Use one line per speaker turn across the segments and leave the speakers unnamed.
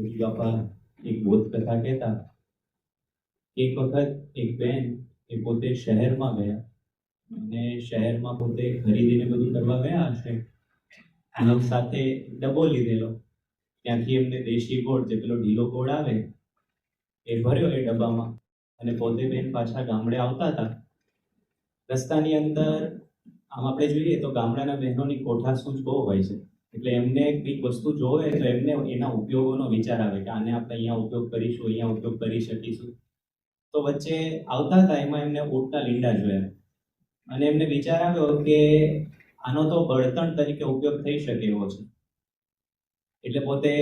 યોગી બાપા એક બોધ કથા કહેતા. એક વખત એક બેન એ પોતે શહેરમાં ગયા અને શહેરમાં પોતે ખરીદીને બધું કરવા ગયા હશે. અને સાથે ડબ્બો લીધેલો. ત્યાંથી એમને દેશી ગોળ જે પેલો ઢીલો ગોળ આવે એ ભર્યો એ ડબ્બામાં અને પોતે બેન પાછા ગામડે આવતા હતા. રસ્તાની અંદર આમ આપણે જોઈએ તો ગામડાના બહેનોની કોઠાસૂઝ બહુ હોય છે. એટલે એમને કંઈક વસ્તુ જોવે તો એમને એના ઉપયોગોનો વિચાર આવે કે આને આપણે અહીંયા ઉપયોગ કરીશું, અહીંયા ઉપયોગ કરી શકીશું. તો વચ્ચે આવતા હતા એમાં એમને ઓટના લીંડા જોયા. અને એમને વિચાર આવ્યો કે આનો તો બળતણ તરીકે ઉપયોગ થઈ શકે એવો છે. એટલે પોતે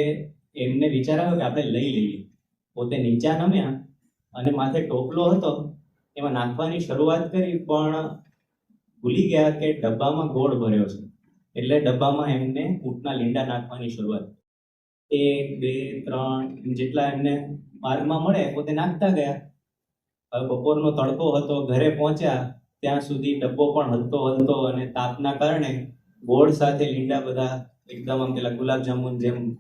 એમને વિચાર આવ્યો કે આપણે લઈ લઈએ. પોતે નીચા નમ્યા અને માથે ટોપલો હતો. એમાં નાખવાની શરૂઆત કરી, પણ ભૂલી ગયા કે ડબ્બામાં ગોળ ભર્યો છે. એટલે ડબ્બામાં એમને ઊંટના લીંડા નાખવાની શરૂઆત. એક, બે, ત્રણ જેટલા એમને માર્ગમાં મળે, પોતે નાખતા ગયા. હવે બપોરનો તડકો હતો, ઘરે પહોંચ્યા, ત્યાં સુધી ડબ્બો પણ હલતો હલતો અને તાપના કારણે ગોળ સાથે લીંડા બધા એકદમ આમ પેલા ગુલાબજાંબુ જેમ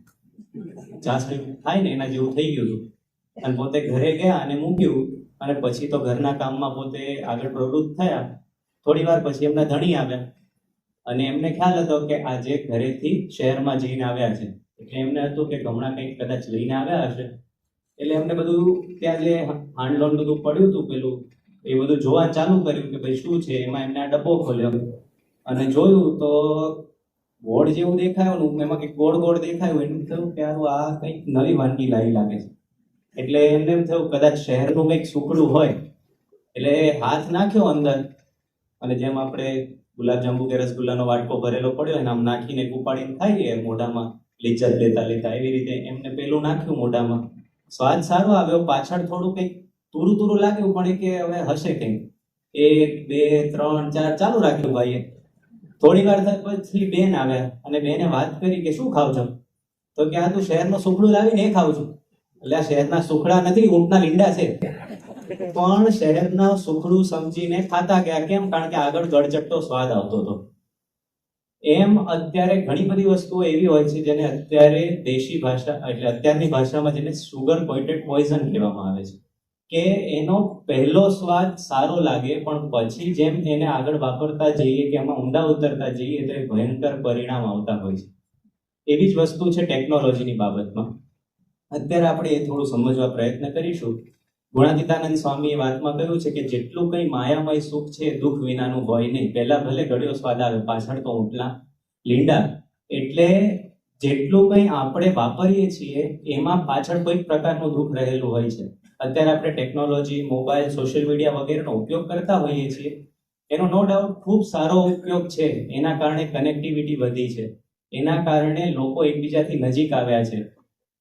ચાસણી થાય ને એના જેવું થઈ ગયું હતું. અને પોતે ઘરે ગયા અને મૂક્યું. અને પછી તો ઘરના કામમાં પોતે આગળ પ્રવૃત્ત થયા. થોડી વાર પછી એમના ધણી આવ્યા. અને એમને ખ્યાલ હતો કે આજે ઘરેથી શહેરમાં જઈને આવ્યા છે, એટલે એમને હતું કે હમણાં કંઈક કદાચ લઈને આવ્યા હશે. એટલે એમને બધું ત્યાં જે હાંડલોન બધું પડ્યું હતું પેલું, એ બધું જોવા ચાલુ કર્યું કે ભાઈ શું છે, એમાં એમને આ ડબ્બો ખોલ્યો. અને જોયું તો ગોળ જેવું દેખાયું એમાં કંઈક ગોળ ગોળ દેખાયું એમ થયું કે આવું આ કંઈક નવી વાનગી લાવી લાગે છે. એટલે એમને એમ થયું કદાચ શહેરનું કંઈક સુકડું હોય. એટલે હાથ નાખ્યો અંદર, અને જેમ આપણે ગુલાબજાંબુ કે રસગુલ્લાનો વાટકો ભરેલો પડ્યો, એને આમ નાખીને ઉપાડીને ખાઈએ. મોઢામાં લિજ્જત લેતા લેતા એવી રીતે એમને પેલું નાખ્યું મોઢામાં. સ્વાદ સારો આવ્યો, પાછળ થોડું કંઈક તુરું તુરું લાગ્યું, પણ કે હવે હશે કંઈક. એક, બે, ત્રણ, ચાર ચાલુ રાખ્યું ભાઈએ. થોડી વાર પછી બેન આવ્યા અને બેને વાત કરી કે શું ખાવ છો? તો કે આ તું શહેરનો સુખડું લાવીને એ ખાવ છું. એટલે આ શહેરના સુખડા નથી, ઊંટના લીંડા છે. પણ શહેરના સુખડું સમજીને ખાતા ગયા. કેમ? કારણ કે આગળ ગળચટ્ટો સ્વાદ આવતો હતો. એમ અત્યારે ઘણી બધી વસ્તુઓ એવી હોય છે જેને અત્યારે દેશી ભાષા, એટલે અત્યારની ભાષામાં જેને સુગર કોઇટેડ પોઈઝન કહેવામાં આવે છે. કે એનો પહેલો સ્વાદ સારો લાગે, પણ પછી જેમ એને આગળ વાપરતા જઈએ કે એમાં ઊંડા ઉતરતા જઈએ, તો એ ભયંકર પરિણામ આવતા હોય છે. એવી જ વસ્તુ છે ટેકનોલોજીની બાબતમાં. અત્યારે આપણે એ થોડું સમજવા પ્રયત્ન કરીશું. ગુણાતીતાનંદ સ્વામીએ વાતમાં કહ્યું છે કે જેટલું કંઈ માયામય સુખ છે દુઃખ વિનાનું હોય નહીં. પહેલા ભલે ઘડિયો સ્વાદ આવે, પાછળ તો ઊંટલા. લીંડા. એટલે જેટલું કંઈ આપણે વાપરીએ છીએ, એમાં પાછળ કોઈક પ્રકારનું દુઃખ રહેલું હોય છે. અત્યારે આપણે ટેકનોલોજી, મોબાઈલ, સોશિયલ મીડિયા વગેરેનો ઉપયોગ કરતા હોઈએ છીએ. એનો નો ડાઉટ ખૂબ સારો ઉપયોગ છે. એના કારણે કનેક્ટિવિટી વધી છે. એના કારણે લોકો એકબીજાથી નજીક આવ્યા છે.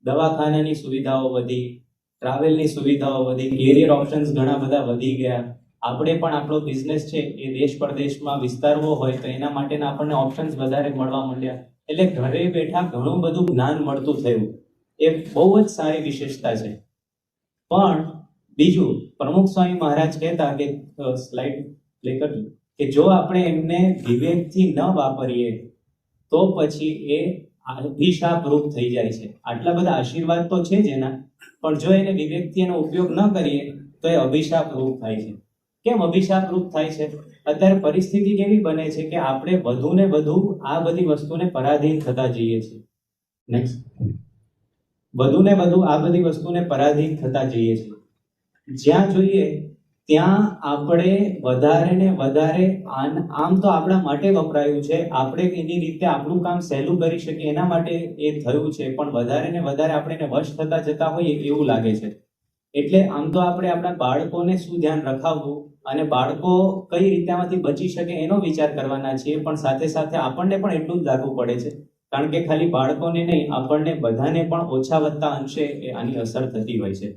દવાખાનાની સુવિધાઓ વધી. ટ્રાવેલની સુવિધાઓ વધી કેરિયર ઓપ્શન્સ ઘણા બધા વધી ગયા. આપણે પણ આપણો બિઝનેસ છે એ દેશ પરદેશમાં વિસ્તારવો હોય તો એના માટેના આપણને ઓપ્શન્સ વધારે મળવા માંડ્યા. એટલે ઘરે બેઠા ઘણું બધું જ્ઞાન મળતું થયું. એ બહુ જ સારી વિશેષતા છે. પણ બીજું, પ્રમુખ સ્વામી મહારાજ કહેતા કે સ્લાઇડ પ્લે કરજો, કે જો આપણે એમને વિવેકથી ન વાપરીએ, તો પછી એ અભિશાપ રૂપ થઈ જાય છે. આટલા બધા આશીર્વાદ તો છે જ એના, પણ જો એને વિવેકથી એનો ઉપયોગ ન કરીએ, તો એ અભિશાપ રૂપ થાય છે. કેમ અભિશાપ રૂપ થાય છે? અત્યારે પરિસ્થિતિ કેવી બને છે કે આપણે વધુ ને વધુ આ બધી વસ્તુને પરાધીન થતા જઈએ છીએ. નેક્સ્ટ વધુ ને વધુ આ બધી વસ્તુને પરાધીન થતા જઈએ છીએ. જ્યાં જોઈએ ત્યાં આપણે વધારે ને વધારે આમ તો આપણા માટે વપરાયું છે. આપણે એની રીતે આપણું કામ સહેલું કરી શકીએ, એના માટે એ થયું છે. પણ વધારે ને વધારે આપણે એને વશ થતા જતા હોઈએ એવું લાગે છે. એટલે આમ તો આપણે આપણા બાળકોને શું ધ્યાન રખાવવું અને બાળકો કઈ રીતે આમાંથી બચી શકે એનો વિચાર કરવાના છીએ, પણ સાથે સાથે આપણને પણ એટલું જ લાગવું પડે છે. કારણ કે ખાલી બાળકોને નહીં, આપણને બધાને પણ ઓછા વધતા અંશે આની અસર થતી હોય છે.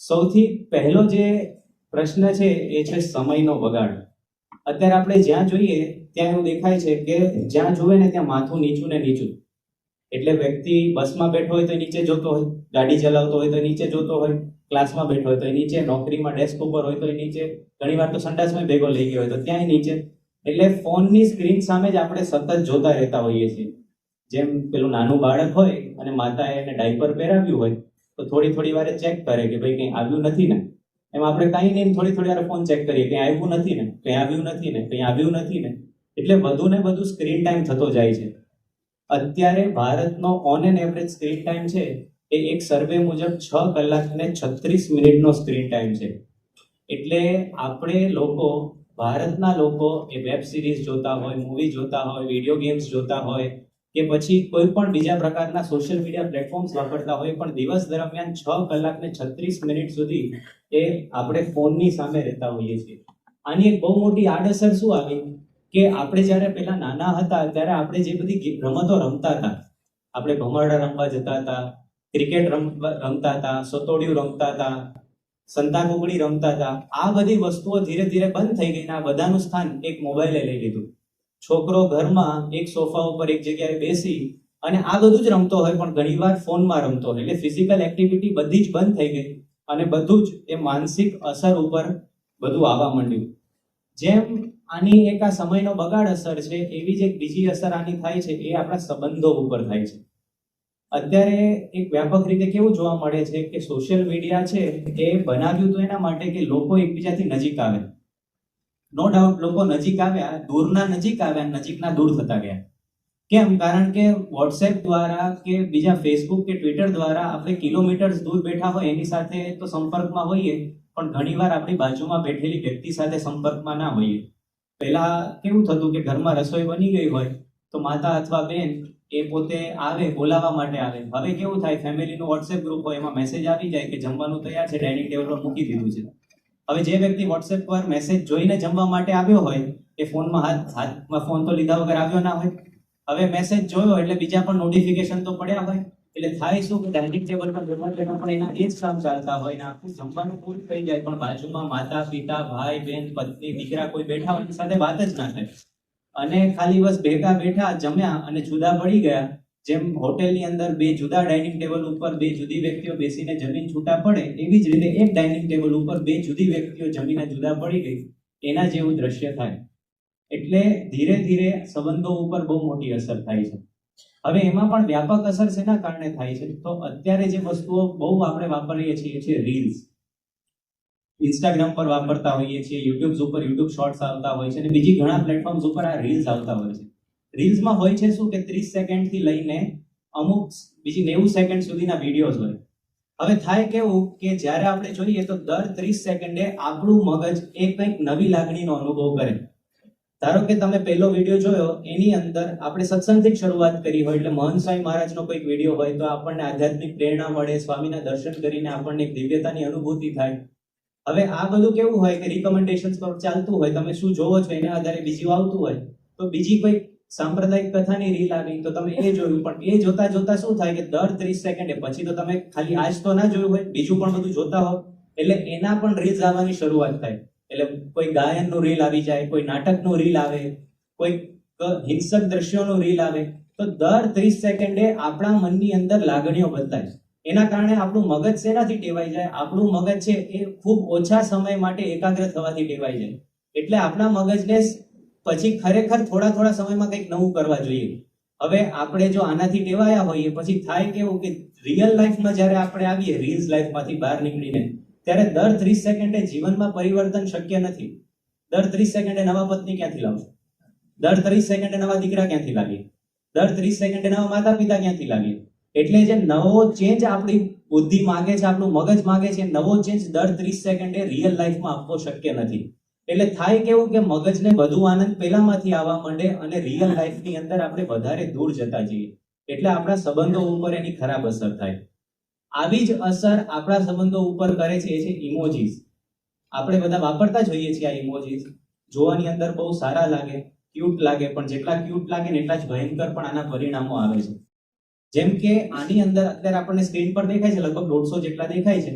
સૌથી પહેલો જે પ્રશ્ન છે એ છે સમયનો બગાડ. અત્યારે આપણે જ્યાં જોઈએ ત્યાં એવું દેખાય છે કે જ્યાં જુએ ને ત્યાં માથું નીચું ને નીચું. એટલે વ્યક્તિ બસમાં બેઠો હોય તો નીચે જોતો હોય, ગાડી ચલાવતો હોય તો નીચે જોતો હોય, ક્લાસમાં બેઠો હોય તો નીચે, નોકરીમાં ડેસ્ક ઉપર હોય તો નીચે ઘણી વાર તો સંડાસમાં ભેગો લઈ ગયો હોય તો ત્યાંય નીચે. એટલે ફોનની સ્ક્રીન સામે જ આપણે સતત જોતા રહેતા હોઈએ છીએ. જેમ પેલું નાનું બાળક હોય અને માતાએ એને ડાયપર પહેરાવ્યું હોય, તો થોડી થોડી વારે ચેક કરે કે ભાઈ કંઈ આવ્યું નથી ને. એમ આપણે કાંઈ નહીં, થોડી થોડી વાર ફોન ચેક કરીએ. કંઈ આવ્યું નથી ને? ક્યાં આવ્યું નથી ને? ક્યાં આવ્યું નથી ને? એટલે વધુ ને વધુ સ્ક્રીન ટાઈમ થતો જાય છે. અત્યારે ભારતનો on an average screen time છે એ એક સર્વે મુજબ છ કલાક ને છત્રીસ મિનિટનો સ્ક્રીન ટાઈમ છે. એટલે આપણે લોકો, ભારતના લોકો એ વેબ સિરીઝ જોતા હોય મૂવી જોતા હોય વીડિયો ગેમ્સ જોતા હોય કે પછી કોઈ પણ બીજા પ્રકારના સોશિયલ મીડિયા પ્લેટફોર્મ્સ વાપરતા હોય પણ દિવસ દરમિયાન છ કલાક ને છત્રીસ મિનિટ સુધી એ આપણે ફોનની સામે રહેતા હોઈએ છીએ. આની એક બહુ મોટી આડઅસર શું આવી? કે આપણે જ્યારે પેલા નાના હતા ત્યારે આપણે જે બધી રમતો રમતા હતા, આપણે ભમરડા રમવા જતા હતા, ક્રિકેટ રમતા હતા, સતોડિયું રમતા હતા, સંતા કુકડી રમતા હતા, આ બધી વસ્તુઓ ધીરે ધીરે બંધ થઈ ગઈ ને આ બધાનું સ્થાન એક મોબાઈલે લઈ લીધું. છોકરો ઘરમાં એક સોફા ઉપર એક જગ્યાએ બેસી અને આ બધું જ રમતો હોય, પણ ઘણીવાર ફોનમાં રમતો હોય. એટલે ફિઝિકલ એક્ટિવિટી બધી જ બંધ થઈ ગઈ અને બધું જ એ માનસિક અસર ઉપર બધું આવવા માંડ્યું. જેમ આની એક આ સમયનો બગાડ અસર છે, એવી જ એક બીજી અસર આની થાય છે, એ આપણા સંબંધો ઉપર થાય છે. અત્યારે એક વ્યાપક રીતે કેવું જોવા મળે છે કે સોશિયલ મીડિયા છે, એ બનાવ્યું તો એના માટે કે લોકો એકબીજાથી નજીક આવે. નો ડાઉટ લોકો નજીક આવ્યા, દૂરના નજીક આવ્યા, નજીકના દૂર થતા ગયા. કેમ? કારણ કે વોટ્સએપ દ્વારા કે બીજા ફેસબુક કે ટ્વિટર દ્વારા આપણે કિલોમીટર્સ દૂર બેઠા હોય એની સાથે તો સંપર્કમાં હોઈએ, પણ ઘણીવાર આપણી બાજુમાં બેઠેલી વ્યક્તિ સાથે સંપર્કમાં ના હોઈએ. પહેલા કેવું થતું કે ઘરમાં રસોઈ બની ગઈ હોય, તો માતા અથવા બેન એ પોતે આવે, બોલાવવા માટે આવે. હવે કેવું થાય? ફેમિલીનું વોટ્સએપ ગ્રુપ હોય, એમાં મેસેજ આવી જાય કે જમવાનું તૈયાર છે ડાઇનિંગ ટેબલ પર મૂકી દીધું છે. હવે જે વ્યક્તિ વોટ્સએપ પર મેસેજ જોઈને જમવા માટે આવ્યો હોય, એ ફોનમાં હાથ, હાથમાં ફોન તો લીધા વગર આવ્યો ના હોય. હવે મેસેજ જોયો એટલે બીજા પણ નોટિફિકેશન તો પડ્યા હોય. એટલે થાય શું કે ડાઇનિંગ ટેબલ પર જમવા બેઠા પણ એના એ જ કામ ચાલતા હોય ને આખું જમવાનું પૂરું થઈ જાય, પણ બાજુમાં માતા પિતા ભાઈ બહેન પત્ની, દીકરા કોઈ બેઠા હોય સાથે વાત જ ના થાય. અને ખાલી બસ ભેગા બેઠા જમ્યા અને જુદા પડી ગયા જેમ હોટેલની અંદર બે જુદા ડાઇનિંગ ટેબલ ઉપર બે જુદી વ્યક્તિઓ બેસીને જમીન છૂટા પડે એવી જ રીતે એક ડાઇનિંગ ટેબલ ઉપર બે જુદી વ્યક્તિઓ જમીને જુદા પડી ગઈ એના જેવું દ્રશ્ય થાય. એટલે ધીરે ધીરે સંબંધો ઉપર બહુ મોટી અસર થાય છે. હવે એમાં પણ વ્યાપક અસર શેના કારણે થાય છે? તો અત્યારે જે વસ્તુઓ બહુ આપણે વાપરીએ છીએ છે રીલ્સ. ઇન્સ્ટાગ્રામ પર વાપરતા હોઈએ છીએ યુટ્યુબ ઉપર યુટ્યુબ શોર્ટ્સ આવતા હોય છે અને બીજી ઘણા પ્લેટફોર્મ્સ ઉપર આ રીલ્સ આવતા હોય છે. રીલ્સમાં હોય છે શું કે ત્રીસ સેકન્ડથી લઈને અમુક બીજી નેવું સેકન્ડ સુધીના વિડીયોઝ હોય. હવે થાય કેવું કે જ્યારે આપણે જોઈએ તો દર ત્રીસ સેકન્ડે આપણું મગજ એ કંઈક નવી લાગણીનો અનુભવ કરે. ધારો કે તમે પહેલો વીડિયો જોયો, એની અંદર આપણે સત્સંગથી શરૂઆત કરી હોય, એટલે મહંત સ્વામી મહારાજનો કોઈક વીડિયો હોય, તો આપણને આધ્યાત્મિક પ્રેરણા મળે, સ્વામીના દર્શન કરીને આપણને એક દિવ્યતાની અનુભૂતિ થાય. હવે આ બધું કેવું હોય કે રિકમેન્ડેશન પર ચાલતું હોય, તમે શું જોવો છો એના આધારે બીજું આવતું હોય, તો બીજી કોઈ સાંપ્રદાયિક કથાની રીલ આવી તો તમે એ જોયું. પણ એ જોતા જોતા શું થાય કે દર ત્રીસ સેકન્ડે પછી તો તમે ખાલી આજ તો ના જોયું હોય, બીજું પણ બધું જોતા હો એટલે એના પણ રીલ્સ આવવાની શરૂઆત થાય. એટલે કોઈ ગાયનનું રીલ આવી જાય, કોઈ નાટકનું રીલ આવે, કોઈ હિંસક દ્રશ્યોનું રીલ આવે, તો દર ત્રીસ સેકન્ડે આપણા મનની અંદર લાગણીઓ બદલાય એના કારણે આપણું મગજ શેનાથી ટેવાઈ જાય? આપણું મગજ છે એ ખૂબ ઓછા સમય માટે એકાગ્ર થવાથી ટેવાઈ જાય. એટલે આપણા મગજને પછી ખરેખર થોડા થોડા સમયમાં કંઈક નવું કરવા જોઈએ. હવે આપણે જો આનાથી ટેવાયા હોઈએ, પછી થાય કેવું કે રિયલ લાઈફમાં જ્યારે આપણે આવીએ રીલ્સ લાઈફમાંથી બહાર નીકળીને, ત્યારે દર ત્રીસ સેકન્ડે જીવનમાં પરિવર્તન શક્ય નથી. દર ત્રીસ સેકન્ડે નવા પત્ની ક્યાંથી લાવશો? દર ત્રીસ સેકન્ડે નવા દીકરા ક્યાંથી લાવીએ? દર ત્રીસ સેકન્ડે નવા માતા પિતા ક્યાંથી લાવીએ? એટલે જે નવો ચેન્જ આપણી બુદ્ધિ માગે છે, આપણું મગજ માગે છે, નવો ચેન્જ દર ત્રીસ સેકન્ડે રિયલ લાઈફમાં આપવો શક્ય નથી. એટલે થાય કેવું કે મગજને વધુ આનંદ પેલામાંથી આવવા માંડે અને રિયલ લાઈફની અંદર આપણે વધારે દૂર જતા જઈએ. એટલે આપણા સંબંધો ઉપર એની ખરાબ અસર થાય. આવી જ અસર આપણા સંબંધો ઉપર કરે છે એ છે ઇમોજીસ આપણે બધા વાપરતા જ હોઈએ છીએ આ ઇમોજીસ જોવાની અંદર બહુ સારા લાગે ક્યુટ લાગે, પણ જેટલા ક્યુટ લાગે ને એટલા જ ભયંકર પણ આના પરિણામો આવે છે. જેમ કે આની અંદર અત્યારે આપણને સ્ક્રીન પર દેખાય છે, લગભગ દોઢસો જેટલા દેખાય છે.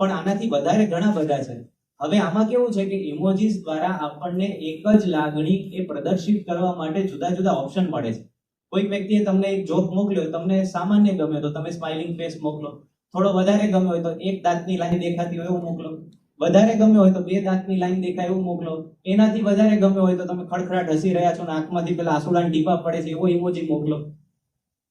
પણ આનાથી વધારે ઘણા બધા છે. હવે આમાં કેવું છે કે ઇમોજીસ દ્વારા આપણને એક જ લાગણી એ પ્રદર્શિત કરવા માટે જુદા જુદા ઓપ્શન મળે છે. કોઈક વ્યક્તિએ તમને એક જોક મોકલ્યો તમને સામાન્ય ગમે તો તમે સ્માઇલિંગ ફેસ મોકલો. થોડો વધારે ગમ્યો હોય તો એક દાંતની લાઈન દેખાતી હોય એવું મોકલો. વધારે ગમ્યો હોય તો બે દાંતની લાઈન દેખાય એવું મોકલો. એનાથી વધારે ગમ્યો હોય તો તમે ખડખડાટ હસી રહ્યા છો ને આંખમાંથી પેલા આંસુડાના ટીપા પડે છે એવો ઇમોજી મોકલો.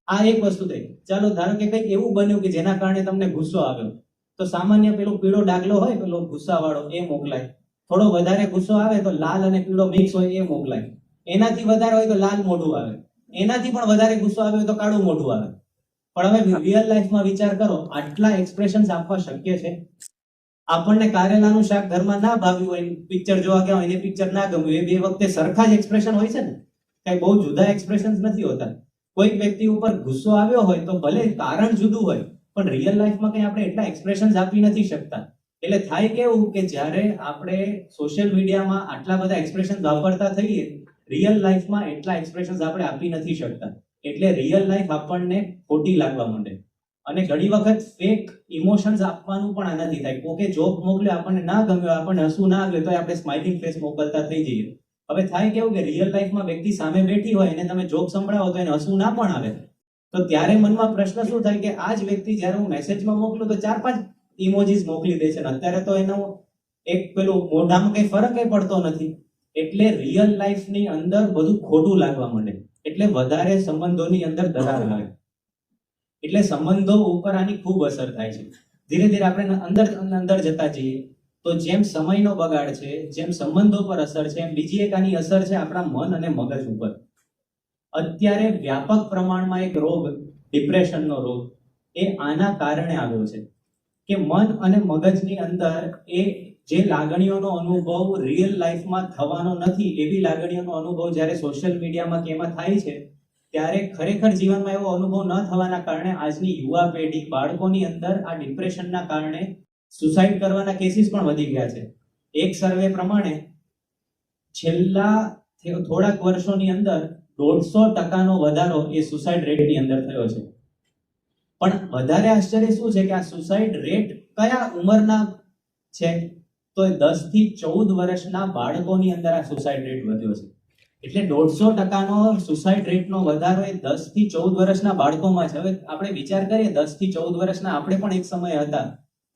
આ એક વસ્તુ થઈ. ચાલો ધારો કે કંઈક એવું બન્યું કે જેના કારણે તમને ગુસ્સો આવ્યો. તો સામાન્ય પેલો પીળો ડાગલો હોય પેલો ગુસ્સાવાળો એ મોકલાય. થોડો વધારે ગુસ્સો આવે તો લાલ અને પીળો મિક્સ હોય એ મોકલાય. એનાથી વધારે હોય તો લાલ મોઢું આવે. એનાથી પણ વધારે ગુસ્સો આવે તો કાળું મોઢું આવે. પણ હવે રિયલ લાઈફમાં વિચાર કરો, આટલા એક્સપ્રેશન્સ આપવા શક્ય છે? આપણને કારેલાનું શાક ઘરમાં ના ભાવ્યું હોય પિક્ચર જોવા ગયા હોય, એને પિક્ચર ના ગમ્યું, એ બે વખતે સરખા જ એક્સપ્રેશન હોય છે ને? કઈ બહુ જુદા એક્સપ્રેશન નથી હોતા. કોઈક વ્યક્તિ ઉપર ગુસ્સો આવ્યો હોય તો ભલે કારણ જુદું હોય પણ રિયલ લાઈફમાં કંઈ આપણે એટલા એક્સપ્રેશન્સ આપી નથી શકતા. એટલે થાય કેવું કે જ્યારે આપણે સોશિયલ મીડિયામાં આટલા બધા એક્સપ્રેશન્સ વાપરતા થઈએ રિયલ લાઈફમાં એટલા એક્સપ્રેશન્સ આપણે આપી નથી શકતા. એટલે રિયલ લાઈફ આપણને ખોટી લાગવા માંડે. અને ઘણી વખત ફેક ઇમોશન્સ આપવાનું પણ આનાથી થાય. કોકે જોક મોકલ્યો આપણને ના ગમ્યો આપણને હસવું ના આવ્યું તો આપણે સ્માઇલિંગ ફેસ મોકલતા થઈ જઈએ. હવે થાય કેવું કે રિયલ લાઈફમાં વ્યક્તિ સામે બેઠી હોય, એને તમે જોક સંભળાવો તો એને હસવું ના પણ આવે. તો ત્યારે મનમાં પ્રશ્ન શું થાય કે આ જ વ્યક્તિ જ્યારે હું મેસેજમાં મોકલું તો ચાર પાંચ ઇમોજીસ મોકલી દે છે અત્યારે તો એનો એક પેલું મોઢામાં કઈ ફરક પડતો નથી. એટલે રિયલ લાઈફની અંદર બધું ખોટું લાગવા માંડે. એટલે વધારે સંબંધોની અંદર દરાર આવે એટલે સંબંધો ઉપર આની ખૂબ અસર થાય છે. ધીરે ધીરે આપણે અંદર અંદર જતા જઈએ. તો જેમ સમયનો બગાડ છે, જેમ સંબંધો પર અસર છે, એમ બીજી એક આની અસર છે આપણા મન અને મગજ ઉપર. અત્યારે વ્યાપક પ્રમાણમાં એક રોગ, ડિપ્રેશનનો રોગ, એ આના કારણે આવ્યો છે. કે મન અને મગજની અંદર એ જે લાગણીઓનો અનુભવ રિયલ લાઈફમાં થવાનો નથી, એવી લાગણીઓનો અનુભવ જ્યારે સોશિયલ મીડિયામાં કે એમાં થાય છે, ત્યારે ખરેખર જીવનમાં એવો અનુભવ ન થવાના કારણે આજની યુવા પેઢી બાળકોની અંદર આ ડિપ્રેશનના કારણે સુસાઇડ કરવાના કેસીસ પણ વધી ગયા છે. એક સર્વે પ્રમાણે છેલ્લા થોડાક વર્ષોની અંદર દોઢસો ટકાનો વધારો એ સુસાઇડ રેટની અંદર થયો છે. પણ વધારે આશ્ચર્ય શું છે કે આ સુસાઇડ રેટ કયા ઉંમરના છે? તો દસથી ચૌદ વર્ષના બાળકોની અંદર આ સુસાઇડ રેટ વધ્યો છે. એટલે દોઢસો ટકાનો સુસાઇડ રેટનો વધારો એ દસથી ચૌદ વર્ષના બાળકોમાં છે. હવે આપણે વિચાર કરીએ, દસથી ચૌદ વર્ષના આપણે પણ એક સમય હતા.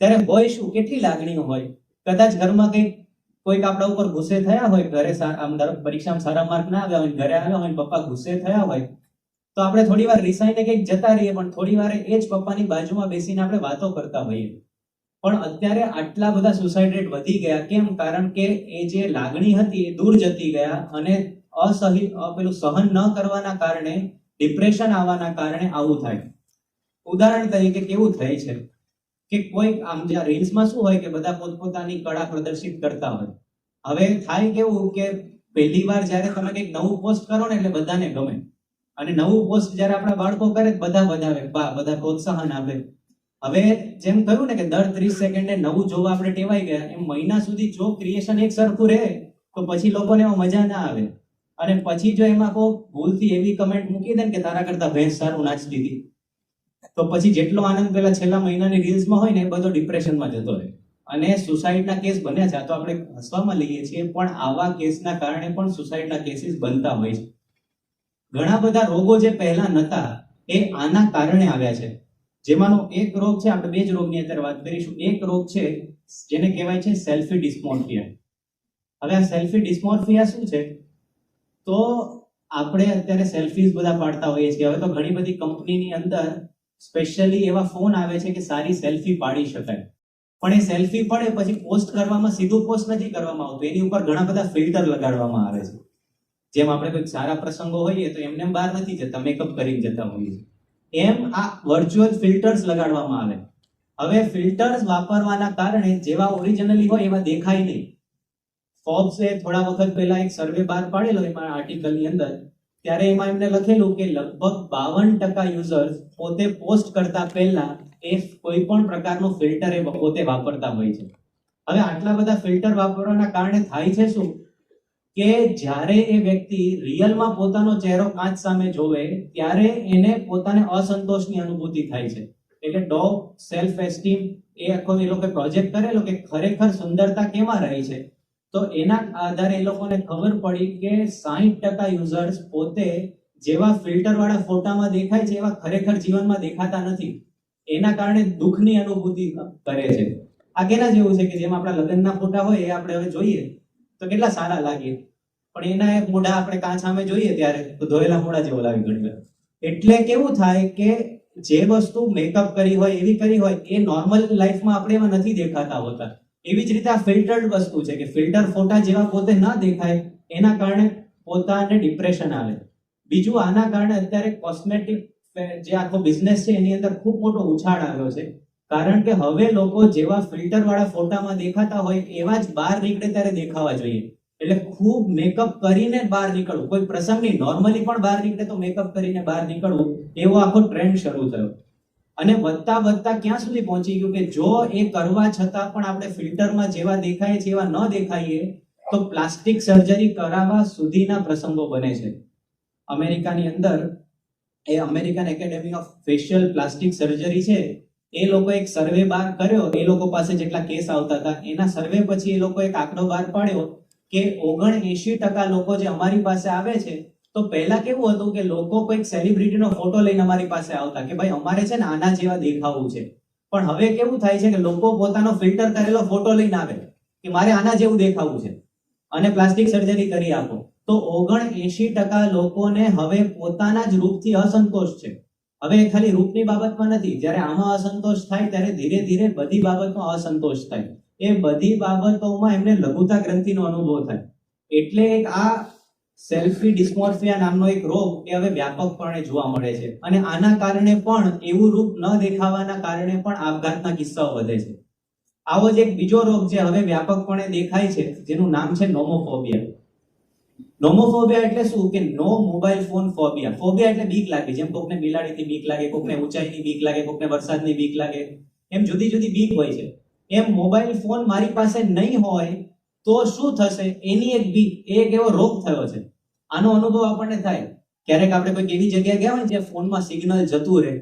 ત્યારે હોય શું? કેટલી લાગણીઓ હોય? કદાચ ઘરમાં કંઈક કોઈક આપણા ઉપર ગુસ્સે થયા હોય, ઘરે આમ પરીક્ષામાં સારા માર્ક ના આવ્યા હોય, ઘરે આવ્યા હોય પપ્પા ગુસ્સે થયા હોય, તો આપણે થોડી વાર રિસાઈને કંઈક જતા રહીએ, પણ થોડી વાર એ જ પપ્પાની બાજુમાં બેસીને આપણે વાતો કરતા હોઈએ. પણ અત્યારે આટલા બધા સુસાઇડ રેટ વધી ગયા, કેમ? કારણ કે એ જે લાગણી હતી એ દૂર જતી ગયા અને અસહી પેલું સહન ન કરવાના કારણે ડિપ્રેશન આવવાના કારણે આવું થાય. ઉદાહરણ તરીકે કેવું થાય છે? કે કોઈ આમ જે રીલ્સમાં શું હોય કે બધા પોતપોતાની કળા પ્રદર્શિત કરતા હોય. હવે થાય કેવું કે પહેલી વાર જ્યારે તમે કંઈક નવું પોસ્ટ કરો ને એટલે બધાને ગમે. અને નવું પોસ્ટ જ્યારે આપણા બાળકો કરે બધા વધાવે બા, બધા પ્રોત્સાહન આપે. હવે જેમ કહ્યું ને કે દર ત્રીસ સેકન્ડે નવું જોવા આપણે ટેવાઈ ગયા, એમ મહિના સુધી જો ક્રિએશન એક સરખું રહે, તો પછી લોકોને એમાં મજા ના આવે. અને પછી જો એમાં કોઈ ભૂલથી એવી કમેન્ટ મૂકી દે ને કે તારા કરતા ભેંસ સારું નાચતી હતી. તો પછી જેટલો આનંદ પેલા છેલ્લા મહિનાની રીલ્સમાં હોય ને એ બધો ડિપ્રેશનમાં જતો રહે. અને સુસાઇડના કેસ બન્યા છે, આ તો આપણે હસવામાં લઈએ છીએ, પણ આવા કેસના કારણે પણ સુસાઇડના કેસીસ બનતા હોય છે. ઘણા બધા રોગો જે પહેલા નતા, એ આના કારણે આવ્યા છે. જેમાંનો એક રોગ છે, આપણે બે જ રોગની અત્યારે વાત કરીશું. એક રોગ છે, જેને કહેવાય છે સેલ્ફી ડિસ્મોર્ફિયા હવે આ સેલ્ફી ડિસ્મોર્ફિયા શું છે? તો આપણે અત્યારે સેલ્ફીઝ બધા પાડતા હોઈએ છીએ. હવે તો ઘણી બધી કંપનીની અંદર સ્પેશિયલી એવા ફોન આવે છે કે સારી સેલ્ફી પાડી શકાય. પણ એ સેલ્ફી પડે પછી પોસ્ટ કરવામાં, સીધું પોસ્ટ નથી કરવામાં આવતું. એની ઉપર ઘણા બધા ફિલ્ટર લગાડવામાં આવે છે. જેમ આપણે કોઈ સારા પ્રસંગો હોઈએ તો એમને બહાર નથી જતા મેકઅપ કરીને જતા હોઈએ એમ આ વર્ચ્યુઅલ ફિલ્ટર્સ લગાડવામાં આવે. હવે ફિલ્ટર્સ વાપરવાના કારણે જેવા ઓરિજિનલી હોય એવા દેખાય નહીં. ફોબ્સે થોડા વખત પહેલા એક સર્વે બહાર પાડેલો, એમાં આર્ટિકલની અંદર ત્યારે એમાં એમને લખેલું કે લગભગ બાવન ટકા યુઝર્સ પોતે પોસ્ટ કરતા પહેલા એ કોઈ પણ પ્રકારનું ફિલ્ટર એ પોતે વાપરતા હોય છે. હવે આટલા બધા ફિલ્ટર વાપરવાના કારણે થાય છે શું? કે જ્યારે એ વ્યક્તિ રિયલમાં પોતાનો ચહેરો કાચ સામે જોવે, ત્યારે એને પોતાને અસંતોષની અનુભૂતિ થાય છે. એટલે ડોગ સેલ્ફ એસ્ટીમ એ આખો એ લોકો પ્રોજેક્ટ કરેલો કે ખરેખર સુંદરતા કેમાં રહી છે? તો એના આધારે એ લોકોને ખબર પડી કે સાહીઠ ટકા યુઝર્સ પોતે જેવા ફિલ્ટર વાળા ફોટામાં દેખાય છે એવા ખરેખર જીવનમાં દેખાતા નથી. એના કારણે દુઃખની અનુભૂતિ કરે છે. આ કેના જેવું છે કે જેમ આપણા લગ્નના ફોટા હોય એ આપણે હવે જોઈએ. તો કેટલા સારા લાગે. પણ એના એક મોઢા આપણે કાચ સામે જોઈએ ત્યારે તો ધોયેલા મોઢા જેવો લાગે ઘણી એટલે કેવું થાય કે જે વસ્તુ મેકઅપ કરી હોય, એવી કરી હોય, એ નોર્મલ લાઈફમાં આપણે એમાં નથી દેખાતા હોતા. એવી જ રીતે આ ફિલ્ટર્ડ વસ્તુ છે કે ફિલ્ટર ફોટા જેવા પોતે ન દેખાય, એના કારણે પોતાને ડિપ્રેશન આવે. બીજું, આના કારણે અત્યારે કોસ્મેટિક જે આખો બિઝનેસ છે, એની અંદર ખૂબ મોટો ઉછાળ આવ્યો છે. કારણ કે હવે લોકો જેવા ફિલ્ટર વાળા ફોટામાં દેખાતા હોય, એવા જ બહાર નીકળે ત્યારે દેખાવા જોઈએ. એટલે ખૂબ મેકઅપ કરીને બહાર નીકળવું. કોઈ પ્રસંગ નહીં નોર્મલી પણ બહાર નીકળે તો મેકઅપ કરીને બહાર નીકળવું, એવો આખો ટ્રેન્ડ શરૂ થયો. અને વધતા વધતા ક્યાં સુધી પહોંચી ગયું કે જો એ કરવા છતાં પણ આપણે ફિલ્ટરમાં જેવા દેખાય છે એવા ન દેખાઈએ, તો પ્લાસ્ટિક સર્જરી કરાવવા સુધીના પ્રસંગો બને છે. અમેરિકાની અંદર એ American academy of facial plastic surgery છે. એ લોકો એક સર્વે બહાર કર્યો. એ લોકો પાસે જેટલા કેસ આવતા હતા, એના સર્વે પછી એ લોકો એક આંકડો બહાર પાડ્યો કે ઓગણ ટકા લોકો જે અમારી પાસે આવે છે તો પહેલા કેવું હતું કે લોકો કોઈક સેલિબ્રિટીનો ફોટો લઈને અમારી પાસે આવતા કે ભાઈ અમારે છે ને આના જેવા દેખાવું છે. પણ હવે કેવું થાય છે કે લોકો પોતાનો ફિલ્ટર કરેલો ફોટો લઈને આવે કે મારે આના જેવું દેખાવું છે. અને પ્લાસ્ટિક સર્જરી કરી આપો. તો ઓગણ એસી ટકા લોકોને હવે પોતાના જ રૂપથી અસંતોષ છે. હવે ખાલી રૂપની બાબતમાં નથી. જ્યારે આમાં અસંતોષ થાય ત્યારે ધીરે ધીરે બધી બાબતમાં અસંતોષ થાય. એ બધી બાબતોમાં એમને લઘુતા ગ્રંથિનો અનુભવ થાય. એટલે એક આ સેલ્ફી ડિસ્મોર્ફિયા નામનો એક રોગ એ હવે વ્યાપકપણે જોવા મળે છે. અને આના કારણે પણ એવું રૂપ ન દેખાવાના કારણે પણ આપઘાતના કિસ્સાઓ વધે છે. આવો જ એક બીજો રોગ જે હવે વ્યાપકપણે દેખાય છે, જેનું નામ છે નોમોફોબિયા. નોમોફોબિયા એટલે શું? કે no mobile phone phobia. Phobia એટલે બીક લાગે. જેમ કોકને બિલાડીથી બીક લાગે, કોકને ઊંચાઈની બીક લાગે, કોકને વરસાદની બીક લાગે. એમ જુદી જુદી બીક હોય છે. એમ મોબાઈલ ફોન મારી પાસે નહીં હોય તો શું થશે? એની એક બી એક એવો રોગ થયો છે. આનો અનુભવ આપણને થાય. ક્યારેક આપણે કોઈ એવી જગ્યાએ ગયા હોય જ્યાં ફોનમાં સિગ્નલ જતું રહે,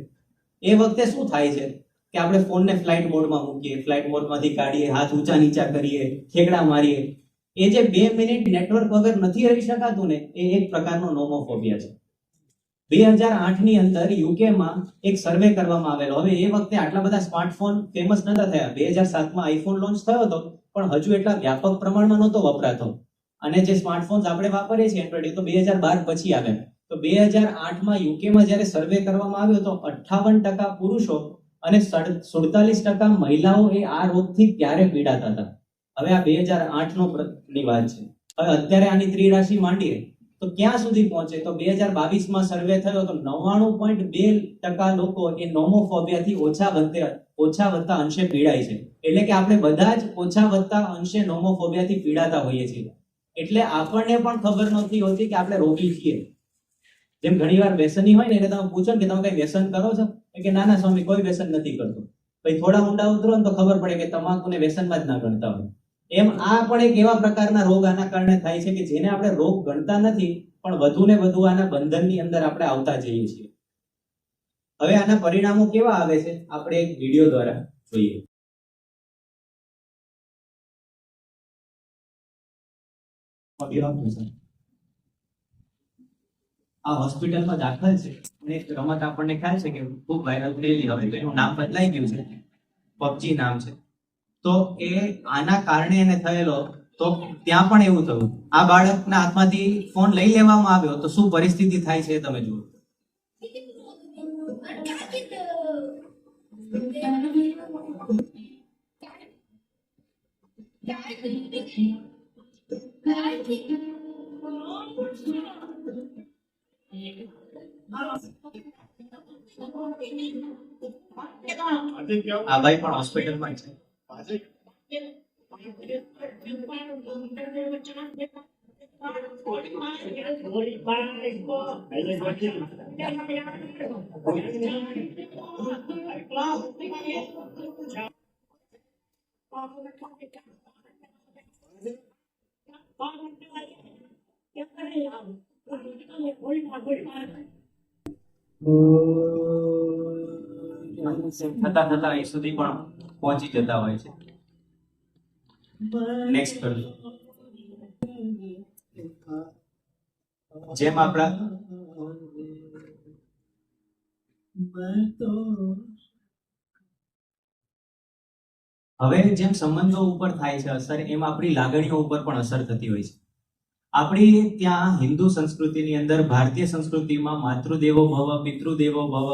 એ વખતે શું થાય છે? કે આપણે ફોનને ફ્લાઇટ મોડમાં મૂકીએ ફ્લાઇટ મોડમાંથી કાઢીએ, હાથ ઊંચા નીચા કરીએ, ઠેકડા મારીએ. એ જે બે મિનિટ નેટવર્ક વગર નથી રહી શકાતું ને, એ એક પ્રકારનો નોમોફોબિયા છે. બે હજાર આઠની અંદર યુકેમાં એક સર્વે કરવામાં આવેલો. હવે એ વખતે આટલા બધા સ્માર્ટફોન ફેમસ નતા થયા. બે હજાર સાતમાં આઈફોન લોન્ચ થયો હતો. પણ હજુ એટલા વ્યાપક પ્રમાણમાં નહોતો વપરાતો. અને જે સ્માર્ટફોન્સ આપણે વાપરીએ છીએ એન્ડ્રોઈડ તો બે હજાર બાર પછી આવે તો બે હજાર આઠમાં યુકેમાં જ્યારે સર્વે કરવામાં આવ્યો તો અઠ્ઠાવન ટકા પુરુષો અને સુડતાલીસ ટકા મહિલાઓ એ આ રોગથી ત્યારે પીડાતા હતા. હવે આ બે હજાર આઠનો ની વાત છે. હવે અત્યારે આની ત્રિરાશિ માંડીએ. તો ક્યાં સુધી પહોંચે? તો બે હજાર બાવીસમાં સર્વે થયો તો નવ્વાણું પોઈન્ટ બે ટકા લોકો એ નોમોફોબિયાથી ઓછા વધે ઓછા વધતા અંશે પીડાય છે. એટલે કે આપણે બધા જ ઓછા વધતા અંશે નોમોફોબિયાથી પીડાતા હોઈએ છીએ. એટલે આપણને પણ ખબર નથી હોતી કે આપણે રોગી છીએ. જેમ ઘણીવાર વ્યસની હોય ને એટલે તમે પૂછો કે તમે કઈ વ્યસન કરો છો? કે ના ના, સ્વામી, કોઈ વ્યસન નથી કરતો. પછી થોડા ઊંડા ઉતરો ને તો ખબર પડે કે તમાકુને વ્યસનમાં જ ના ગણતા હોય. એમ આ પણ એક એવા પ્રકારના રોગ આના કારણે થાય છે કે જેને આપણે રોગ ગણતા નથી, પણ વધુ ને વધુ આના બંધનની અંદર આપણે આવતા જઈએ છીએ. હવે આના પરિણામો કેવા આવે છે? આપણે એક વીડિયો દ્વારા જોઈએ. આ હોસ્પિટલમાં દાખલ છે. અને એક રમત આપણને ખ્યાલ છે કે ખૂબ વાયરલ થયેલી હવે એનું નામ બદલાઈ ગયું છે. પબજી નામ છે. તો એ આના કારણે એને થયેલો, તો ત્યાં પણ એવું થયું. આ બાળકના હાથમાંથી ફોન લઈ લેવામાં આવ્યો, તો શું પરિસ્થિતિ થાય છે તમે જુઓ. આ ભાઈ પણ હોસ્પિટલમાં છે. થતા થતા અહીં સુધી પણ પહોંચી જતા હોય છે નેક્સ્ટ કરજો જેમ આપણા હવે જેમ સંબંધો ઉપર થાય છે અસર, એમ આપણી લાગણીઓ ઉપર પણ અસર થતી હોય છે. આપણી ત્યાં હિન્દુ સંસ્કૃતિની અંદર, ભારતીય સંસ્કૃતિમાં માતૃદેવો ભવ, પિતૃદેવો ભવ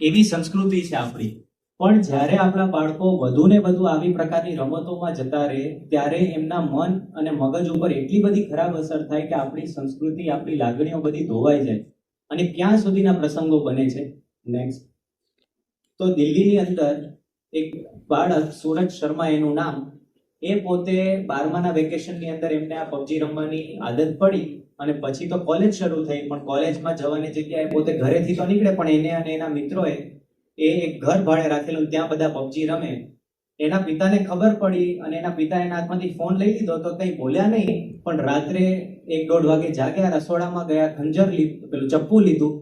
એવી સંસ્કૃતિ છે આપણી. પણ જ્યારે આપણા બાળકો વધુ ને વધુ આવી પ્રકારની રમતોમાં જતા રહે, ત્યારે એમના મન અને મગજ ઉપર એટલી બધી ખરાબ અસર થાય કે આપણી સંસ્કૃતિ, આપણી લાગણીઓ બધી ધોવાઈ જાય અને ક્યાં સુધીના પ્રસંગો બને છે? નેક્સ્ટ તો દિલ્હીની અંદર એક બાળક, સુરજ શર્મા એનું નામ, એ પોતે બારમાના વેકેશનની અંદર એમને આ પબજી રમવાની આદત પડી અને પછી તો કોલેજ શરૂ થઈ, પણ કોલેજમાં જવાની જગ્યાએ પોતે ઘરેથી તો નીકળે, પણ એને અને એના મિત્રોએ એ એક ઘર ભાડે રાખેલું ત્યાં બધા પબજી રમે. એના પિતાને ખબર પડી અને એના પિતા એના હાથમાંથી ફોન લઈ લીધો તો કંઈ બોલ્યા નહીં, પણ રાત્રે એક દોઢ વાગે જાગ્યા, રસોડામાં ગયા, ખંજર લીધું, પેલું ચપ્પુ લીધું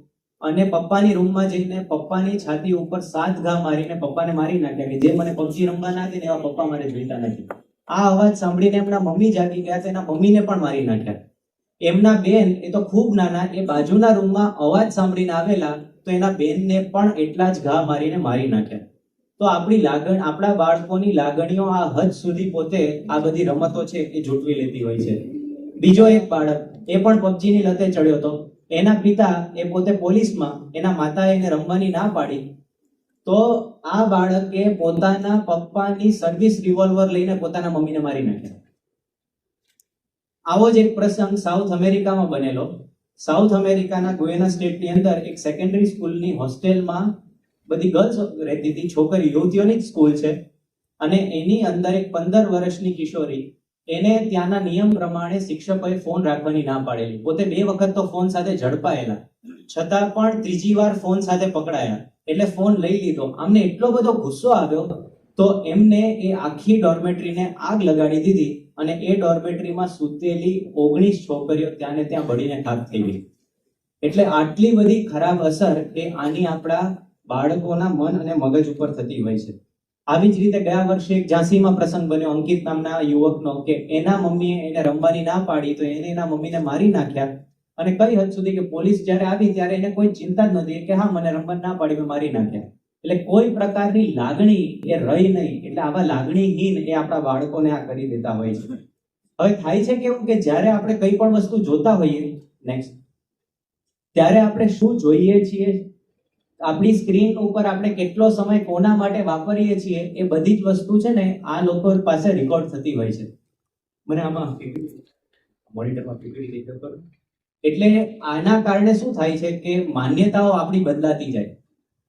અને પપ્પાની રૂમમાં જઈને પપ્પાની છાતી ઉપર સાત ઘા મારીને પપ્પાને મારી નાખ્યા કે જે મને પબજી રમવા ના ને એવા પપ્પા મારે જોઈતા નથી. આ અવાજ સાંભળીને એમના મમ્મી જાગી ગયા તો એના મમ્મીને પણ મારી નાખ્યા. એમના બેન, એ તો ખૂબ નાના, એ બાજુના રૂમમાં અવાજ સાંભળીને આવેલા તો એના બેનને પણ એટલા જ ઘા મારીને મારી નાખ્યા તો આપણી લાગણ, આપણા બાળકોની લાગણીઓ આ હદ સુધી પોતે આ બધી રમતો છે એ જૂટવી લેતી હોય છે. બીજો એક બાળક, એ પણ પબજીની લતે ચડ્યો હતો. એના પિતા એ પોતે પોલીસમાં એના માતાએ એને રમવાની ના પાડી. તો આ બાળકે પોતાના પપ્પાની સર્વિસ રિવોલ્વર લઈને પોતાના મમ્મીને મારી નાખ્યા. આવો જ એક પ્રસંગ સાઉથ અમેરિકામાં બનેલો. સાઉથ અમેરિકાના ગુએના સ્ટેટની અંદર એક સેકન્ડરી સ્કૂલની હોસ્ટેલમાં બધી ગર્લ્સ રહેતી હતી, છોકરી, યુવતીઓની જ સ્કૂલ છે. અને એની અંદર એક પંદર વર્ષની કિશોરી, એને ત્યાંના નિયમ પ્રમાણે શિક્ષકોએ ફોન રાખવાની ના પાડેલી. પોતે બે વખત તો ફોન સાથે ઝડપાયેલા. છતાં પણ ત્રીજી વાર ફોન સાથે પકડાયા. એટલે ફોન લઈ લીધો. આમને એટલો બધો ગુસ્સો આવ્યો તો એમને એ આખી ડોર્મેટરીને આગ લગાડી દીધી અને એ ડોર્મેટરીમાં સૂતેલી ઓગણીસ છોકરીઓ ત્યાં ને ત્યાં બળીને ખાક થઈ ગઈ. એટલે આટલી બધી ખરાબ અસર એ આની આપણા બાળકોના મન અને મગજ ઉપર થતી હોય છે. આવી જ રીતે ગયા વર્ષે એક ઝાંસીમાં પ્રસંગ બન્યો, અંકિત નામના યુવકનો, કે એના મમ્મીએ એને રમવાની ના પાડી તો એને એના મમ્મીને મારી નાખ્યા. અને કઈ હદ સુધી કે પોલીસ જ્યારે આવી ત્યારે એને કોઈ ચિંતા જ નથી કે હા, મને રમવા ના પાડી, મેં મારી નાખ્યા. એટલે કોઈ પ્રકારની લાગણી એ રહી નહીં. એટલે આવા લાગણીહીન એ આપણા બાળકોને આ કરી દેતા હોય છે. હવે થાય છે કેવું કે જ્યારે આપણે કઈ પણ વસ્તુ જોતા હોઈએ નેક્સ્ટ ત્યારે આપણે શું જોઈએ છીએ? આપણી સ્ક્રીન ઉપર આપણે કેટલો સમય કોના માટે વાપરીએ છીએ એ બધી જ વસ્તુ છે ને આ લોકો પાસે રેકોર્ડ થતી હોય છે. મને આમાં મોનિટરમાં એટલે આના કારણે શું થાય છે કે માન્યતાઓ આપણી બદલાતી જાય.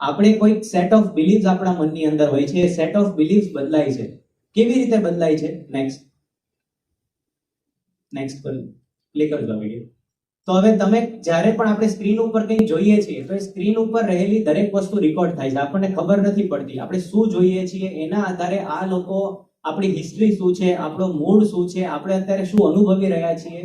આપણે કોઈ સેટ ઓફ બિલીવ્સ આપણા મનની અંદર હોય છે સેટ ઓફ બિલીવ્સ બદલાય છે. કેવી રીતે બદલાય છે? નેક્સ્ટ નેક્સ્ટ પર પ્લે કરજો વીડિયો તો હવે તમે જ્યારે પણ આપણે સ્ક્રીન ઉપર કંઈ જોઈએ છીએ, તો એ સ્ક્રીન ઉપર રહેલી દરેક વસ્તુ રેકોર્ડ થાય છે. આપણને ખબર નથી પડતી. આપણે શું જોઈએ છીએ? એના આધારે આ લોકો, આપણી હિસ્ટ્રી શું છે? આપણો મૂડ શું છે? આપણે અત્યારે શું અનુભવી રહ્યા છીએ?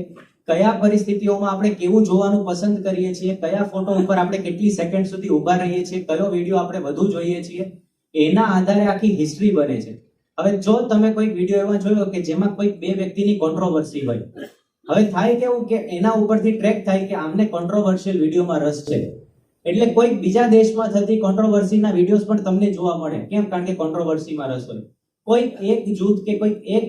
કયા પરિસ્થિતિઓમાં આપણે કેવું જોવાનું પસંદ કરીએ છીએ, કયા ફોટો ઉપર આપણે કેટલી સેકન્ડ સુધી ઊભા રહીએ છીએ, કયો વીડિયો આપણે વધુ જોઈએ છીએ, એના આધારે આખી હિસ્ટ્રી બને છે. હવે જો તમે કોઈ વીડિયો એવા જોયો કે જેમાં કોઈ બે વ્યક્તિની કોન્ટ્રોવર્સી હોય, હવે થાય કેવું કે એના ઉપરથી ટ્રેક થાય કે આમને કોન્ટ્રોવર્શિયલ વિડીયોમાં રસ છે. એટલે કોઈ બીજા દેશમાં થતી કોન્ટ્રોવર્સીના વિડીયોઝ પણ તમને જોવા મળે. કેમ? કારણ કે કોન્ટ્રોવર્સીમાં રસ હોય. કોઈ એક જૂથ કે કોઈ એક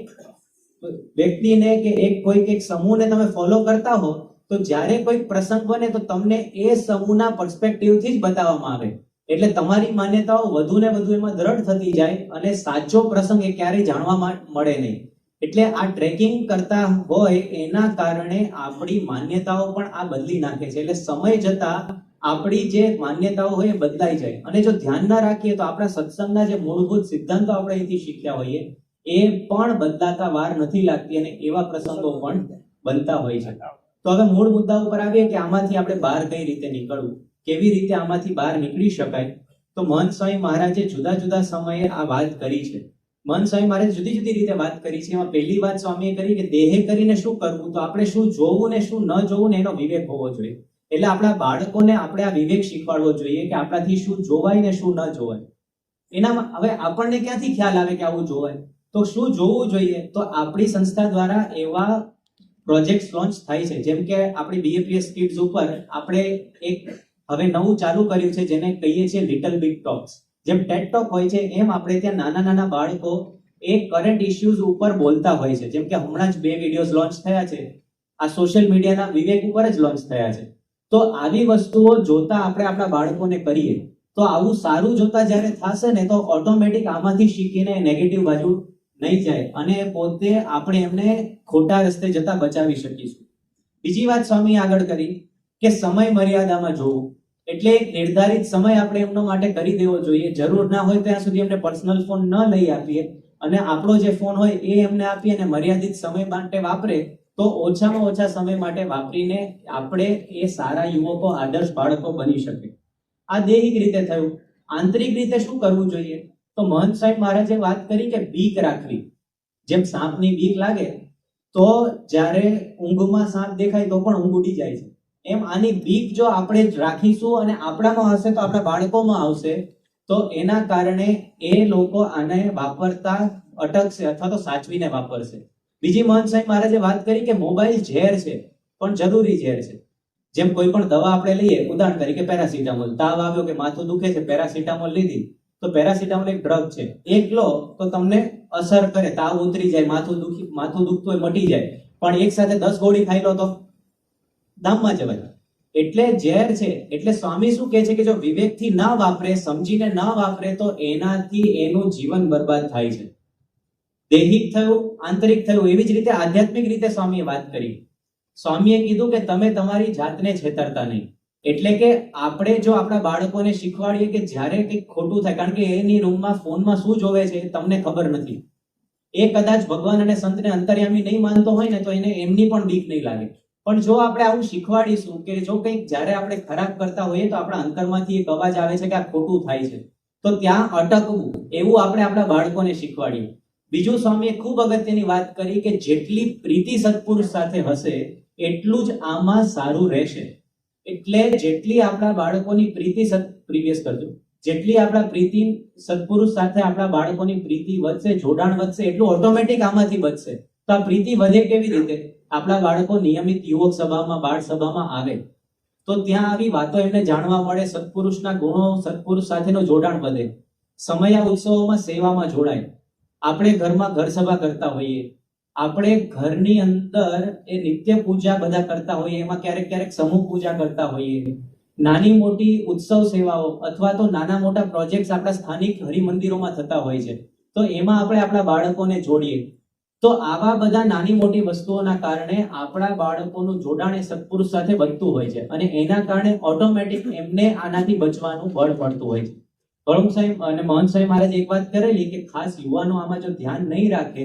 વ્યક્તિને કે એક કોઈક એક સમૂહને તમે ફોલો કરતા હો, તો જ્યારે કોઈ પ્રસંગ બને તો તમને એ સમૂહના પર્સપેક્ટિવથી જ બતાવવામાં આવે. એટલે તમારી માન્યતાઓ વધુ ને વધુ એમાં દ્રઢ થતી જાય અને સાચો પ્રસંગ એ ક્યારેય જાણવા મળે નહીં. એટલે આ ટ્રેકિંગ કરતા હોય એના કારણે આપણી માન્યતાઓ પણ આ બદલી નાખે છે. એટલે સમય જતા આપણી જે માન્યતાઓ હોય એ બદલાઈ જાય. અને જો ધ્યાન ના રાખીએ તો આપણા સત્સંગના જે મૂળભૂત સિદ્ધાંતો આપણે અહીંથી શીખ્યા હોઈએ એ પણ બદલાતા વાર નથી લાગતી અને એવા પ્રસંગો પણ બનતા હોય છે. તો હવે મૂળ મુદ્દા ઉપર આવીએ કે આમાંથી આપણે બહાર કઈ રીતે નીકળવું? કેવી રીતે આમાંથી બહાર નીકળી શકાય? તો મહંત સ્વામી મહારાજે જુદા જુદા સમયે આ વાત કરી છે. મહંત સ્વામી મહારાજ જુદી જુદી રીતે વાત કરી છે. એમાં પહેલી વાત સ્વામીએ કરી કે દેહે કરીને શું કરવું? તો આપણે શું જોવું ને શું ન જોવું ને એનો વિવેક હોવો જોઈએ. એટલે આપણા બાળકોને આપણે આ વિવેક શીખવાડવો જોઈએ કે આપણાથી શું જોવાય ને શું ન જોવાય. એનામાં હવે આપણને ક્યાંથી ખ્યાલ આવે કે આવું જોવાય? તો શું જોવું જોઈએ? તો આપણી સંસ્થા દ્વારા એવા પ્રોજેક્ટ લોન્ચ થાય છે. જેમ કે આપણી બીએપીએસ કિડ્સ ઉપર આપણે એક હવે નવું ચાલુ કર્યું છે, જેને કહીએ છીએ લિટલ બિગ ટોક્સ જેમ ટેટ ટોક હોય છે, એમ આપણે ત્યાં નાના નાના બાળકો એ કરંટ ઇશ્યુઝ ઉપર બોલતા હોય છે. જેમ કે હમણાં જ બે વિડીયોઝ લોન્ચ થયા છે. આ સોશિયલ મીડિયાના વિવેક ઉપર જ લોન્ચ થયા છે. તો આવી વસ્તુઓ જોતા આપણે આપણા બાળકોને કરીએ. તો આવું સારું જોતા જ્યારે થશે ને, તો ઓટોમેટિક આમાંથી શીખીને નેગેટિવ બાજુ નહીં જાય અને પોતે આપણે એમને ખોટા રસ્તે જતા બચાવી શકીશું. બીજી વાત સ્વામી આગળ કરી કે સમય મર્યાદામાં જોવું. એટલે નિર્ધારિત સમય આપણે એમનો માટે કરી દેવો જોઈએ. જરૂર ના હોય ત્યાં સુધી એમને પર્સનલ ફોન ન લઈ આપીએ. અને આપણો જે ફોન હોય એ એમને આપીએ અને મર્યાદિત સમય માટે વાપરે, તો ઓછામાં ઓછા સમય માટે વાપરીને આપણે એ સારા યુવકો, આદર્શ બાળકો બની શકે આ દૈહિક રીતે થયું. આંતરિક રીતે શું કરવું જોઈએ? તો મહંત સાહેબ મહારાજે વાત કરી કે બીક રાખવી. જેમ સાપની બીક લાગે, તો જ્યારે ઊંઘમાં સાપ દેખાય તો પણ ઊંઘ ઉડી જાય છે. એમ આની બીક જો આપણે રાખીશું અને આપણામાં હશે તો આપણા બાળકોમાં આવશે, તો એના કારણે એ લોકો આને વાપરતા અટકશે અથવા તો સાચવીને વાપરશે. બીજી મહંત સાહેબ મહારાજે વાત કરી કે મોબાઈલ ઝેર છે, પણ જરૂરી ઝેર છે. જેમ કોઈ પણ દવા આપણે લઈએ, ઉદાહરણ તરીકે પેરાસિટામોલ. તાવ આવ્યો કે માથું દુખે છે, પેરાસિટામોલ લીધી. તો પેરાસિટામોલ એક ડ્રગ છે. એક લો તો તમને અસર કરે, તાવ ઉતરી જાય, માથું દુખી, માથું દુખતું હોય, મટી જાય. પણ એક સાથે દસ ગોળી ખાઈ લો તો દામમાં જવાય. એટલે ઝેર છે. એટલે સ્વામી શું કહે છે કે જો વિવેકથી ના વાપરે, સમજીને ના વાપરે, તો એનાથી એનું જીવન બરબાદ થાય છે. દૈહિક થયું, આંતરિક થયું, એવી જ રીતે આધ્યાત્મિક રીતે સ્વામીએ વાત કરી. સ્વામીએ કીધું કે તમે તમારી જાતને છેતરતા નહીં. એટલે કે આપણે જો આપણા બાળકોને શીખવાડીએ કે જ્યારે કંઈક ખોટું થાય, કારણ કે એની રૂમમાં, ફોનમાં શું જોવે છે તમને ખબર નથી. એ કદાચ ભગવાન અને સંતને અંતર્યામી નહીં માનતો હોય ને તો એને એમની પણ બીક નહીં લાગે. પણ જો આપણે આવું શીખવાડીશું કે જો કંઈક જ્યારે આપણે ખરાબ કરતા હોઈએ તો આપણા અંતરમાંથી એક અવાજ આવે છે કે આ ખોટું થાય છે. તો ત્યાં અટકવું, એવું આપણે આપણા બાળકોને શીખવાડીએ. બીજું સ્વામીએ ખૂબ અગત્યની વાત કરી કે જેટલી પ્રીતિ સત્પુરુષ સાથે હશે, એટલું જ આમાં સારું રહેશે. એટલે જેટલી આપણા બાળકોની પ્રીતિ પ્રીવિયસ કરજો. જેટલી આપણા પ્રીતિ સત્પુરુષ સાથે આપણા બાળકોની પ્રીતિ વધશે, જોડાણ વધશે, એટલું ઓટોમેટિક આમાંથી વધશે. તો આ પ્રીતિ વધે કેવી રીતે? આપણા બાળકો નિયમિત યુવક સભામાં, બાળ સભામાં આવે. તો ત્યાં આવી વાતો એમને જાણવા મળે સત્પુરુષના ગુણો સત્પુરુષ સાથેનો જોડાણ વધે. સમયા ઉત્સવોમાં સેવામાં જોડાય. આપણે ઘરમાં ઘર સભા કરતા હોઈએ. આપણે ઘરની અંદર એ નિત્ય પૂજા બધા કરતા હોઈએ, એમાં ક્યારેક ક્યારેક સમૂહ પૂજા કરતા હોઈએ. નાની મોટી ઉત્સવ સેવાઓ અથવા તો નાના મોટા પ્રોજેક્ટ્સ આપણા સ્થાનિક હરિમંદિરોમાં થતા હોય છે. તો એમાં આપણે આપણા બાળકોને જોડીએ. તો આવા બધા નાની મોટી વસ્તુઓના કારણે આપણા બાળકોનું જોડાણ એ સત્પુરુષ સાથે વધતું હોય છે અને એના કારણે ઓટોમેટિક એમને આનાથી બચવાનું બળ પડતું હોય છે. વરુણ સાહેબ અને મોહન સાહેબ મહારાજ એક વાત કરેલી કે ખાસ યુવાનો આમાં જો ધ્યાન નહીં રાખે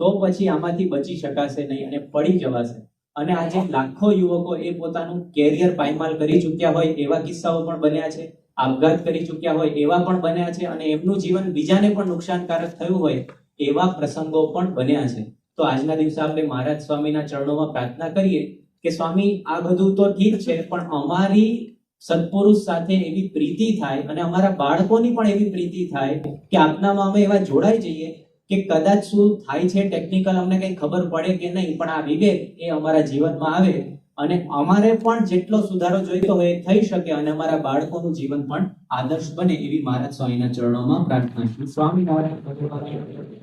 તો પછી આમાંથી બચી શકાશે નહીં અને પડી જવાશે. અને આજે લાખો યુવકો એ પોતાનું કેરિયર પાયમાલ કરી ચૂક્યા હોય એવા કિસ્સાઓ પણ બન્યા છે, આપઘાત કરી ચૂક્યા હોય એવા પણ બન્યા છે અને એમનું જીવન બીજાને પણ નુકસાનકારક થયું હોય એવા પ્રસંગો પણ બન્યા છે. તો આજના દિવસે આપણે મહારાજ સ્વામીના ચરણોમાં પ્રાર્થના કરીએ કે સ્વામી, આ બધું તો ઠીક છે, પણ અમારી સત્પુરુષ સાથે એવી પ્રીતિ થાય અને અમારા બાળકોની પણ એવી પ્રીતિ થાય કે આપનામાં અમે એવા જોડાઈ જઈએ કે કદાચ શું થાય છે ટેકનિકલ અમને કઈ ખબર પડે કે નહીં, પણ આ વિવેક એ અમારા જીવનમાં આવે અને અમારે પણ જેટલો સુધારો જોઈતો હોય એ થઈ શકે અને અમારા બાળકોનું જીવન પણ આદર્શ બને એવી મહારાજ સ્વામીના ચરણોમાં પ્રાર્થના છે. સ્વામિનારાયણ